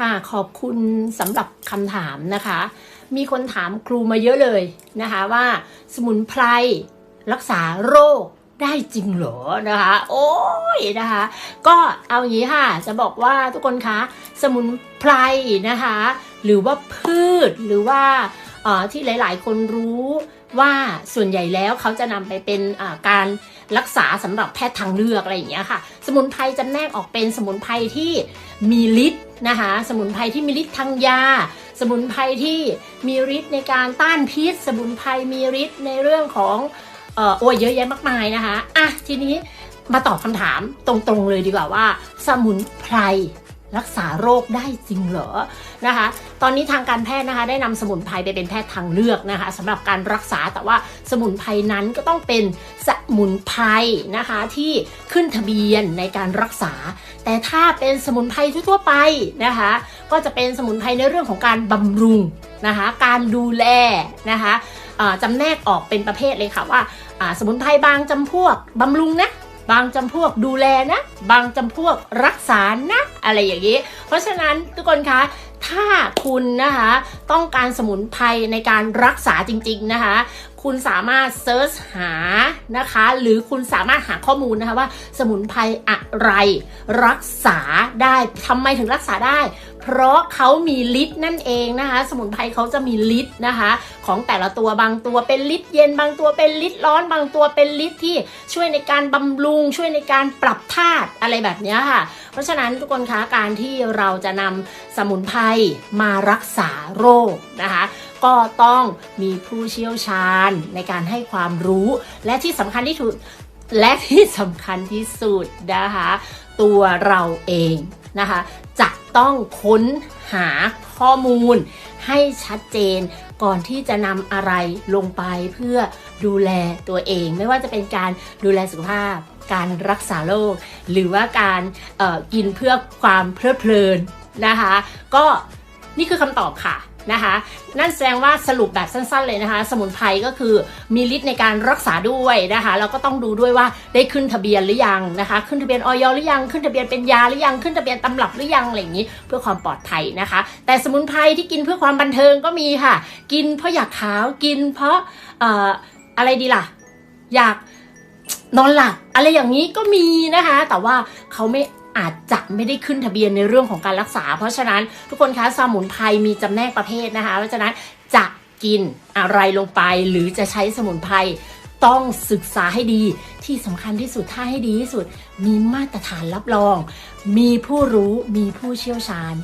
ค่ะขอบคุณสำหรับคำถามนะคะ มีคนถามครูมาเยอะเลยนะคะว่าสมุนไพรรักษาโรคได้จริงเหรอนะคะ โอ้ยนะคะ ก็เอาอย่างนี้ค่ะ จะบอกว่าทุกคนคะสมุนไพรนะคะ หรือว่าพืชหรือว่าที่หลาย ๆ คนรู้ ว่าส่วนใหญ่แล้วเขาจะนำไปเป็นการรักษาสำหรับแพทย์ทางเลือกอะไรอย่างเงี้ยค่ะ สมุนไพรจำแนกออกเป็นสมุนไพรที่มีฤทธิ์นะคะ สมุนไพรที่มีฤทธิ์ทางยา สมุนไพรที่มีฤทธิ์ในการต้านพิษ สมุนไพรมีฤทธิ์ในเรื่องของออโอ้ยเยอะแยะมากมายนะคะอะทีนี้มาตอบคำถามตรงๆเลยดีกว่าว่า สมุนไพร รักษาโรคได้จริงเหรอนะคะ ตอนนี้ทางการแพทย์นะคะ ได้นำสมุนไพรไปเป็นแพทย์ทางเลือกนะคะสำหรับการรักษาแต่ว่าสมุนไพรนั้นก็ต้องเป็นสมุนไพรนะคะที่ขึ้นทะเบียนในการรักษา แต่ถ้าเป็นสมุนไพรทั่วไปนะคะ ก็จะเป็นสมุนไพรในเรื่องของการบำรุงนะคะ การดูแลนะคะอ่าจำแนกออกเป็นประเภทเลยค่ะว่าอ่าสมุนไพรบางจำพวกบำรุงนะบางจำพวกดูแลนะ บางจำพวกรักษานะ อะไรอย่างนี้ เพราะฉะนั้นทุกคนคะถ้าคุณนะคะต้องการสมุนไพรในการรักษาจริง ๆนะคะ คุณสามารถเซิร์ชหานะคะ หรือคุณสามารถหาข้อมูลนะคะว่าสมุนไพรอะไรรักษาได้ทำไมถึงรักษาได้ เพราะเขามีฤทธิ์นั่นเองนะคะ สมุนไพรเขาจะมีฤทธิ์นะคะ ของแต่ละตัวบางตัวเป็นฤทธิ์เย็นบางตัวเป็นฤทธิ์ร้อนบางตัวเป็นฤทธิ์ที่ช่วยในการบำรุง ช่วยในการปรับธาตุอะไรแบบนี้ค่ะ เพราะฉะนั้นทุกคนคะการที่เราจะนำสมุนไพรมารักษาโรคนะคะก็ต้องมีผู้เชี่ยวชาญในการให้ความรู้ และที่สำคัญที่สุดและที่สำคัญที่สุดนะคะ ตัวเราเองนะคะ จะ ต้องค้นหาข้อมูล ให้ชัดเจน ก่อนที่จะนำอะไรลงไปเพื่อดูแลตัวเอง ไม่ว่าจะเป็นการดูแลสุขภาพ การรักษาโรคหรือว่าการกินเพื่อความเพลิดเพลินนะคะ ก็นี่คือคำตอบค่ะ นะคะ นั่นแสดงว่าสรุปแบบสั้นๆเลยนะคะ สมุนไพรก็คือมีฤทธิ์ในการรักษาด้วยนะคะแล้วก็ต้องดูด้วยว่าได้ขึ้นทะเบียนหรือยังนะคะ ขึ้นทะเบียนออยหรือยังขึ้นทะเบียนเป็นยาหรือยังขึ้นทะเบียนตำรับหรือยังอะไรอย่างนี้ เพื่อความปลอดภัยนะคะ แต่สมุนไพรที่กินเพื่อความบันเทิงก็มีค่ะ กินเพราะอยากขาวกินเพราะเอ่ออะไรดีล่ะ อยากนอนหลับอะไรอย่างนี้ก็มีนะคะ แต่ว่าเขาไม่ อาจจะไม่ได้ขึ้นทะเบียนในเรื่องของการรักษา เพราะฉะนั้นทุกคนคะสมุนไพรมีจำแนกประเภทนะคะ เพราะฉะนั้นจะกินอะไรลงไปหรือจะใช้สมุนไพรต้องศึกษาให้ดีที่สำคัญที่สุดถ้าให้ดีที่สุด มีมาตรฐานรับรอง มีผู้รู้มีผู้เชี่ยวชาญ